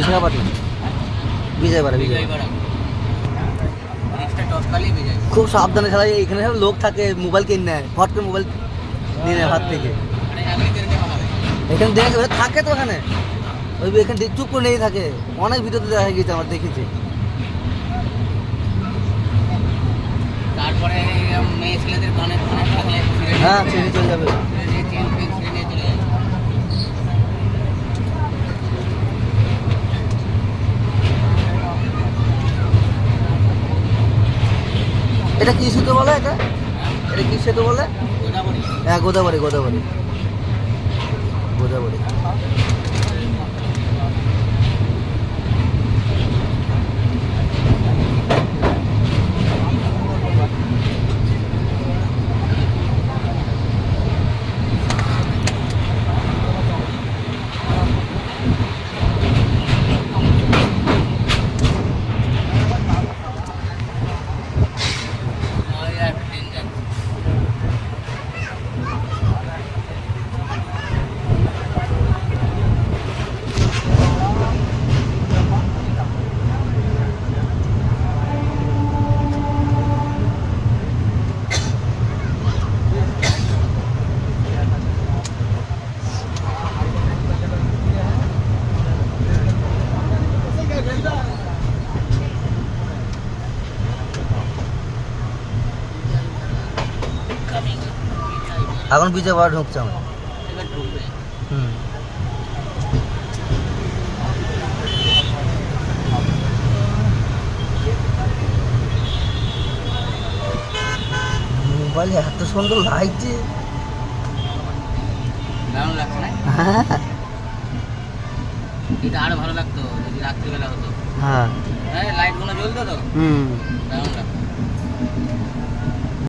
বিজয়বাড়া খুব সাবধানে চালাই এখানে সব লোক থাকে মোবাইল কিনে নেয় ফট করে মোবাইল নিয়ে নেয় হাত থেকে। মানে এখানে দেখে থাকে তো ওখানে। ওই এখানে চুপ করে নেই থাকে। অনেক ভিডিওতে দেখা গেছে আমার দেখেছি। তারপরে মেয়ে ছেলেদের কানে হ্যাঁ ছেড়ে চলে যাবে ছিঁড়ে নিয়ে চেন ফেন ছিঁড়ে নিয়ে চলে যায় এটা কি সেতু বলে এটা? এটা কি সেতু বলে? গোদাবরী। হ্যাঁ গোদাবরী গোদাবরী। গোদাবরী ওই আর ট্রেন যাচ্ছে কামিং এখন বিজয়পাড়া ঢুকছে আমরা হুম। মোবাইলে এত সুন্দর লাগছে দারুণ লাগছে না? হ্যাঁ এটা আরও ভালো লাগতো যদি রাত্রিবেলা হতো। হ্যাঁ। লাইট লাইটগুলো জ্বলতো তো। হুম। দারুণ লাগতো।